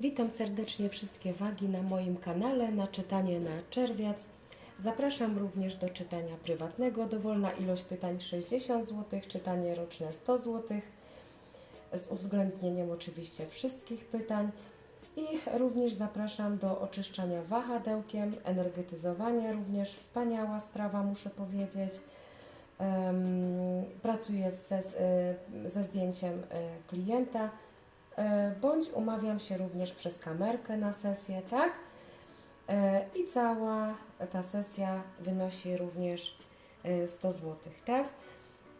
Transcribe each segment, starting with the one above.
Witam serdecznie wszystkie wagi na moim kanale na czytanie na czerwiec. Zapraszam również do czytania prywatnego. Dowolna ilość pytań 60 zł, czytanie roczne 100 zł. Z uwzględnieniem oczywiście wszystkich pytań. I również zapraszam do oczyszczania wahadełkiem, energetyzowania również. Wspaniała sprawa, muszę powiedzieć. Pracuję ze, ze zdjęciem e, klienta, bądź umawiam się również przez kamerkę na sesję, tak? E, I cała ta sesja wynosi również e, 100 zł, tak?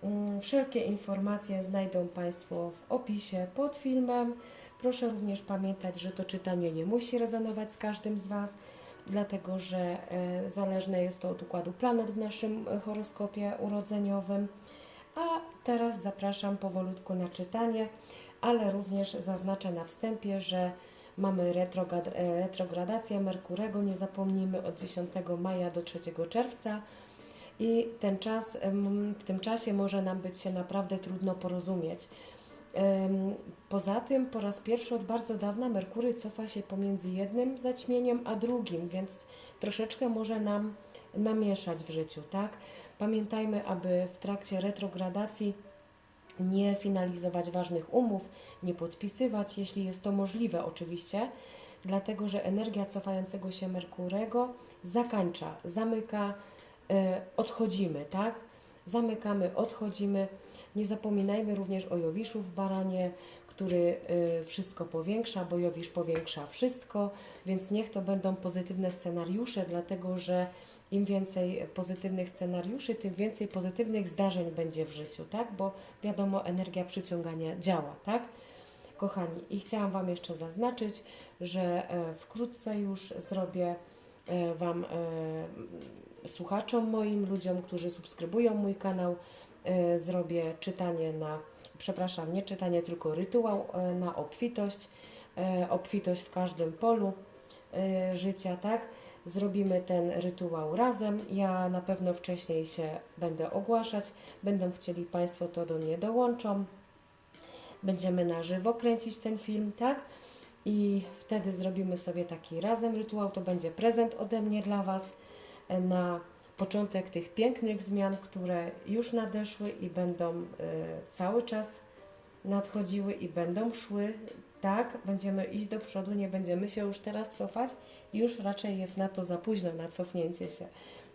Mm, Wszelkie informacje znajdą Państwo w opisie pod filmem. Proszę również pamiętać, że to czytanie nie musi rezonować z każdym z Was, dlatego że e, zależne jest to od układu planet w naszym e, horoskopie urodzeniowym. A teraz zapraszam powolutku na czytanie, ale również zaznaczę na wstępie, że mamy e, retrogradację Merkurego, nie zapomnijmy od 10 maja do 3 czerwca. I ten czas, w tym czasie może nam być się naprawdę trudno porozumieć. Poza tym po raz pierwszy od bardzo dawna Merkury cofa się pomiędzy jednym zaćmieniem a drugim, więc troszeczkę może nam namieszać w życiu, tak? Pamiętajmy, aby w trakcie retrogradacji nie finalizować ważnych umów, nie podpisywać, jeśli jest to możliwe oczywiście, dlatego że energia cofającego się Merkurego zakańcza, zamyka, e, odchodzimy, tak? Zamykamy, odchodzimy. Nie zapominajmy również o Jowiszu w Baranie, który e, wszystko powiększa, bo Jowisz powiększa wszystko, więc niech to będą pozytywne scenariusze, dlatego że im więcej pozytywnych scenariuszy, tym więcej pozytywnych zdarzeń będzie w życiu, tak? Bo wiadomo, energia przyciągania działa, tak? Kochani, i chciałam Wam jeszcze zaznaczyć, że e, wkrótce już zrobię e, Wam, e, słuchaczom moim, ludziom, którzy subskrybują mój kanał, zrobię czytanie na, przepraszam, nie czytanie, tylko rytuał na obfitość, obfitość w każdym polu życia, tak? Zrobimy ten rytuał razem. Ja na pewno wcześniej się będę ogłaszać. Będą chcieli Państwo, to do mnie dołączą. Będziemy na żywo kręcić ten film, tak? I wtedy zrobimy sobie taki razem rytuał. To będzie prezent ode mnie dla Was e, na początek tych pięknych zmian, które już nadeszły i będą e, cały czas nadchodziły i będą szły. Tak, będziemy iść do przodu, nie będziemy się już teraz cofać. Już raczej jest na to za późno, na cofnięcie się.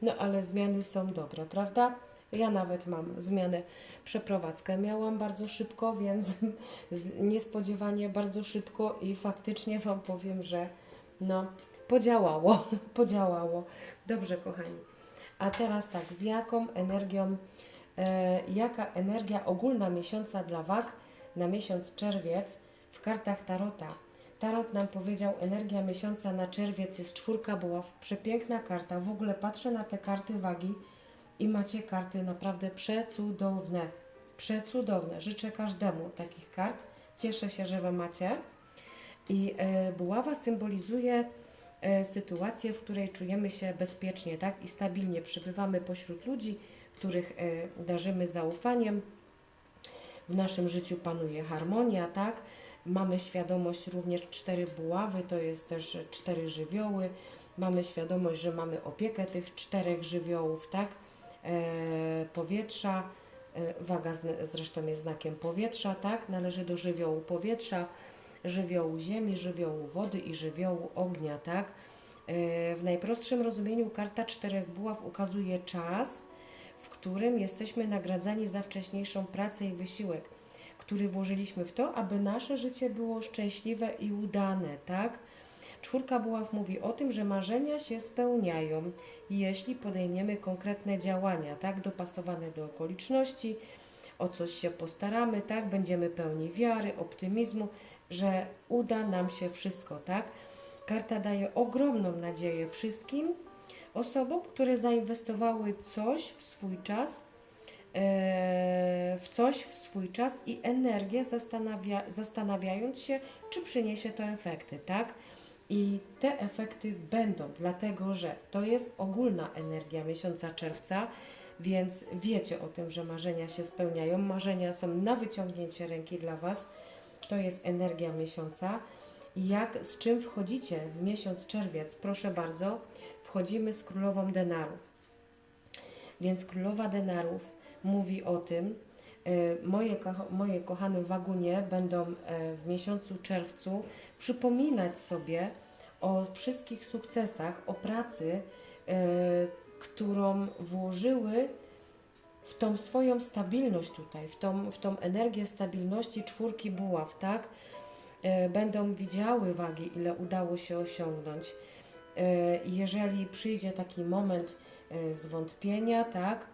No ale zmiany są dobre, prawda? Ja nawet mam zmianę, przeprowadzkę miałam bardzo szybko, więc niespodziewanie bardzo szybko i faktycznie Wam powiem, że no podziałało, podziałało. Dobrze, kochani. A teraz tak, z jaką energią, e, jaka energia ogólna miesiąca dla wag na miesiąc czerwiec w kartach Tarota? Tarot nam powiedział, energia miesiąca na czerwiec jest czwórka buław, przepiękna karta. W ogóle patrzę na te karty wagi i macie karty naprawdę przecudowne. Przecudowne. Życzę każdemu takich kart. Cieszę się, że Wy macie. I e, buława symbolizuje e, sytuację, w której czujemy się bezpiecznie tak? i stabilnie. Przebywamy pośród ludzi, których e, darzymy zaufaniem. W naszym życiu panuje harmonia, tak? Mamy świadomość również cztery buławy, to jest też cztery żywioły. Mamy świadomość, że mamy opiekę tych czterech żywiołów, tak? E, powietrza, e, waga zn- zresztą jest znakiem powietrza, tak? Należy do żywiołu powietrza, żywiołu ziemi, żywiołu wody i żywiołu ognia, tak? E, W najprostszym rozumieniu karta czterech buław ukazuje czas, w którym jesteśmy nagradzani za wcześniejszą pracę i wysiłek, który włożyliśmy w to, aby nasze życie było szczęśliwe i udane, tak? Czwórka buław mówi o tym, że marzenia się spełniają, jeśli podejmiemy konkretne działania, tak, dopasowane do okoliczności, o coś się postaramy, tak, będziemy pełni wiary, optymizmu, że uda nam się wszystko, tak. Karta daje ogromną nadzieję wszystkim osobom, które zainwestowały coś w swój czas, w coś w swój czas i energię, zastanawia, zastanawiając się, czy przyniesie to efekty, tak? I te efekty będą, dlatego że to jest ogólna energia miesiąca czerwca, więc wiecie o tym, że marzenia się spełniają. Marzenia są na wyciągnięcie ręki dla Was. To jest energia miesiąca. Jak, z czym wchodzicie w miesiąc czerwiec? Proszę bardzo, wchodzimy z królową denarów. Więc królowa denarów mówi o tym, e, moje, moje kochane wagunie będą e, w miesiącu czerwcu przypominać sobie o wszystkich sukcesach, o pracy, e, którą włożyły w tą swoją stabilność tutaj, w tą, w tą energię stabilności czwórki buław, tak? Będą widziały wagi, ile udało się osiągnąć. Jeżeli przyjdzie taki moment zwątpienia, tak?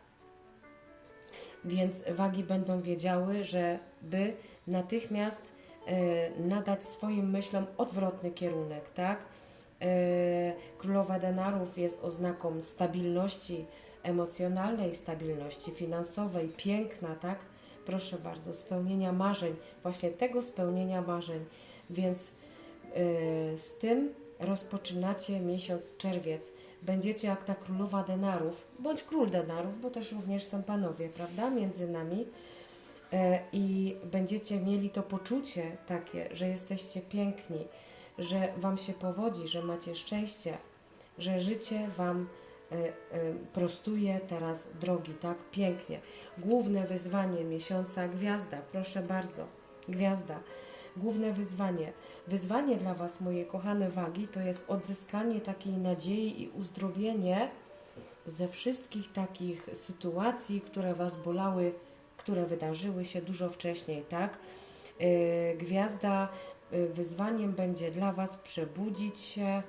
Więc wagi będą wiedziały, żeby natychmiast e, nadać swoim myślom odwrotny kierunek, tak? E, Królowa denarów jest oznaką stabilności emocjonalnej, stabilności finansowej, piękna, tak? Proszę bardzo, spełnienia marzeń, właśnie tego spełnienia marzeń. Więc e, z tym rozpoczynacie miesiąc czerwiec. Będziecie jak ta królowa denarów, bądź król denarów, bo też również są panowie, prawda, między nami. E, I będziecie mieli to poczucie takie, że jesteście piękni, że Wam się powodzi, że macie szczęście, że życie Wam e, e, prostuje teraz drogi, tak pięknie. Główne wyzwanie miesiąca gwiazda, proszę bardzo, gwiazda. Główne wyzwanie. Wyzwanie dla Was, moje kochane wagi, to jest odzyskanie takiej nadziei i uzdrowienie ze wszystkich takich sytuacji, które Was bolały, które wydarzyły się dużo wcześniej, tak? Yy, Gwiazda yy, wyzwaniem będzie dla Was przebudzić się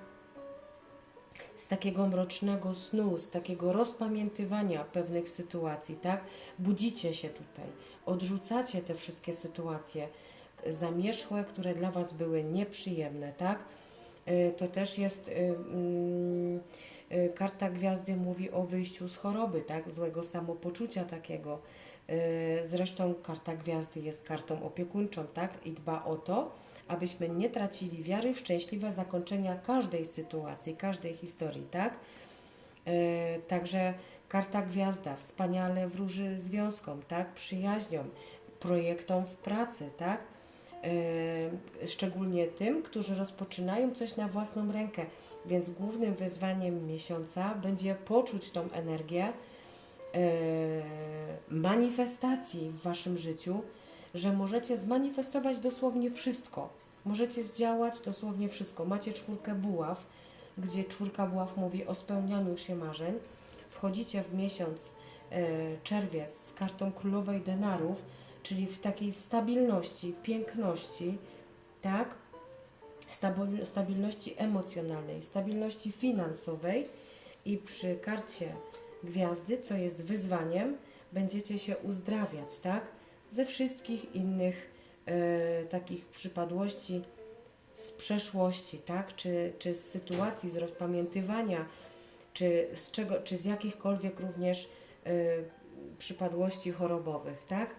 z takiego mrocznego snu, z takiego rozpamiętywania pewnych sytuacji, tak? Budzicie się tutaj, odrzucacie te wszystkie sytuacje zamierzchłe, które dla Was były nieprzyjemne, tak? Y, To też jest y, mm, y, karta gwiazdy mówi o wyjściu z choroby, tak? Złego samopoczucia takiego. Y, Zresztą karta gwiazdy jest kartą opiekuńczą, tak? I dba o to, abyśmy nie tracili wiary w szczęśliwe zakończenia każdej sytuacji, każdej historii, tak? E, Także karta gwiazda wspaniale wróży związkom, tak? Przyjaźniom, projektom w pracy, tak? E, Szczególnie tym, którzy rozpoczynają coś na własną rękę. Więc głównym wyzwaniem miesiąca będzie poczuć tą energię e, manifestacji w waszym życiu, że możecie zmanifestować dosłownie wszystko. Możecie zdziałać dosłownie wszystko. Macie czwórkę buław, gdzie czwórka buław mówi o spełnianiu się marzeń. Wchodzicie w miesiąc e, czerwiec z kartą królowej denarów, czyli w takiej stabilności, piękności, tak? Stabil, stabilności emocjonalnej, stabilności finansowej i przy karcie gwiazdy, co jest wyzwaniem, będziecie się uzdrawiać, tak? Ze wszystkich innych e, takich przypadłości z przeszłości, tak? Czy, czy z sytuacji, z rozpamiętywania, czy z czego, czy z jakichkolwiek również e, przypadłości chorobowych, tak?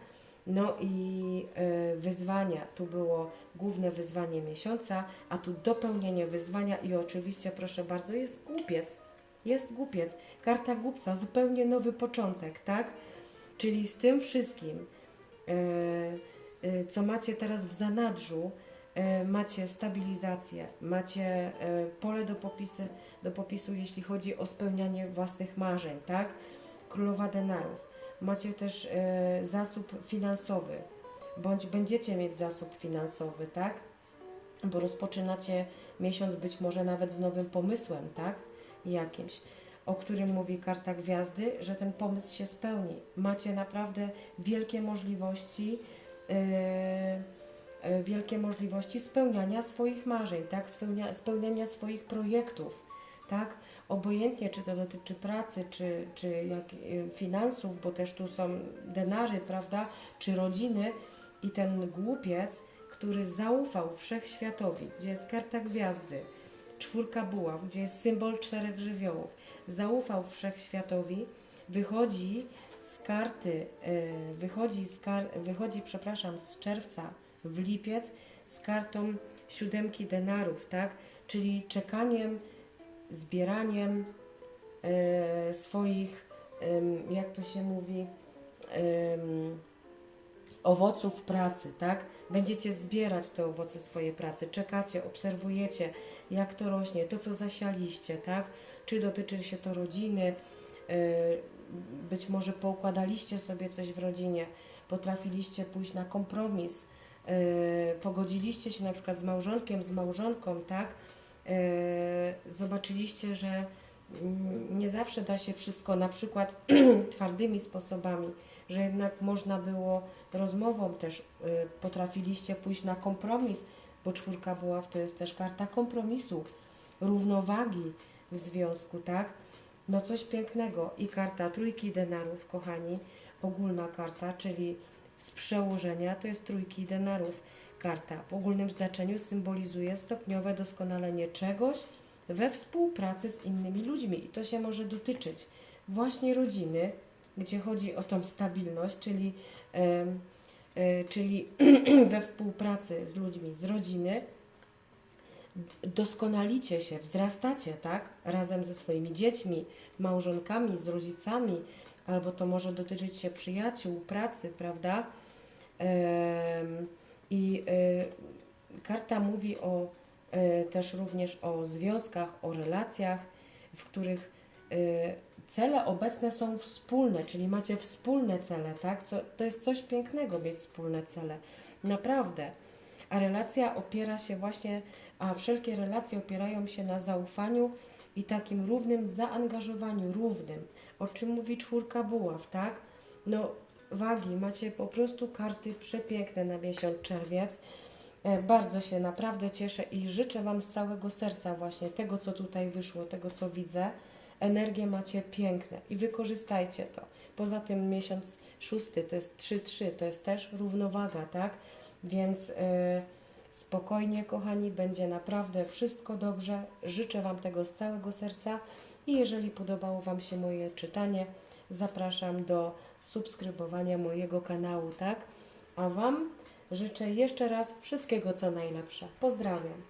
No i e, wyzwania, tu było główne wyzwanie miesiąca, a tu dopełnienie wyzwania i oczywiście, proszę bardzo, jest głupiec. Jest głupiec. Karta głupca, zupełnie nowy początek, tak? Czyli z tym wszystkim, e, e, co macie teraz w zanadrzu, macie stabilizację, macie pole do, popisy, do popisu, jeśli chodzi o spełnianie własnych marzeń, tak? Królowa denarów. Macie też e, zasób finansowy, bądź będziecie mieć zasób finansowy, tak? Bo rozpoczynacie miesiąc być może nawet z nowym pomysłem, tak? Jakimś, o którym mówi karta gwiazdy, że ten pomysł się spełni. Macie naprawdę wielkie możliwości, e, wielkie możliwości spełniania swoich marzeń, tak? Spełnia, spełniania swoich projektów, tak? Obojętnie, czy to dotyczy pracy, czy, czy jak, y, finansów, bo też tu są denary, prawda? Czy rodziny i ten głupiec, który zaufał wszechświatowi, gdzie jest karta gwiazdy, czwórka buław, gdzie jest symbol czterech żywiołów, zaufał wszechświatowi, wychodzi z karty, y, wychodzi, z kar, wychodzi, przepraszam, z czerwca w lipiec z kartą siódemki denarów, tak? Czyli czekaniem, zbieraniem e, swoich, jak to się mówi, owoców pracy, tak? Będziecie zbierać te owoce swojej pracy, czekacie, obserwujecie, jak to rośnie, to co zasialiście, tak? Czy dotyczy się to rodziny, yy, być może poukładaliście sobie coś w rodzinie, potrafiliście pójść na kompromis, yy, pogodziliście się na przykład z małżonkiem, z małżonką, tak? Yy, zobaczyliście, że mm, nie zawsze da się wszystko na przykład twardymi sposobami, że jednak można było rozmową też y, potrafiliście pójść na kompromis, bo czwórka buław to jest też karta kompromisu, równowagi w związku, tak? No coś pięknego. I karta trójki denarów, kochani, ogólna karta, czyli z przełożenia to jest trójki denarów. Karta w ogólnym znaczeniu symbolizuje stopniowe doskonalenie czegoś we współpracy z innymi ludźmi. I to się może dotyczyć właśnie rodziny, gdzie chodzi o tą stabilność, czyli, e, czyli we współpracy z ludźmi z rodziny, doskonalicie się, wzrastacie, tak? Razem ze swoimi dziećmi, małżonkami, z rodzicami, albo to może dotyczyć się przyjaciół, pracy, prawda? I y, karta mówi o y, też również o związkach, o relacjach, w których y, cele obecne są wspólne, czyli macie wspólne cele, tak? Co, to jest coś pięknego mieć wspólne cele. Naprawdę. A relacja opiera się właśnie, a wszelkie relacje opierają się na zaufaniu i takim równym zaangażowaniu, równym. O czym mówi czwórka buław, tak? No, wagi, macie po prostu karty przepiękne na miesiąc czerwiec. E, Bardzo się naprawdę cieszę i życzę Wam z całego serca właśnie tego, co tutaj wyszło, tego, co widzę. Energie macie piękne i wykorzystajcie to. Poza tym miesiąc szósty to jest 3-3, to jest też równowaga, tak? Więc e, spokojnie, kochani, będzie naprawdę wszystko dobrze. Życzę Wam tego z całego serca i jeżeli podobało Wam się moje czytanie, zapraszam do subskrybowania mojego kanału, tak? A Wam życzę jeszcze raz wszystkiego co najlepsze. Pozdrawiam.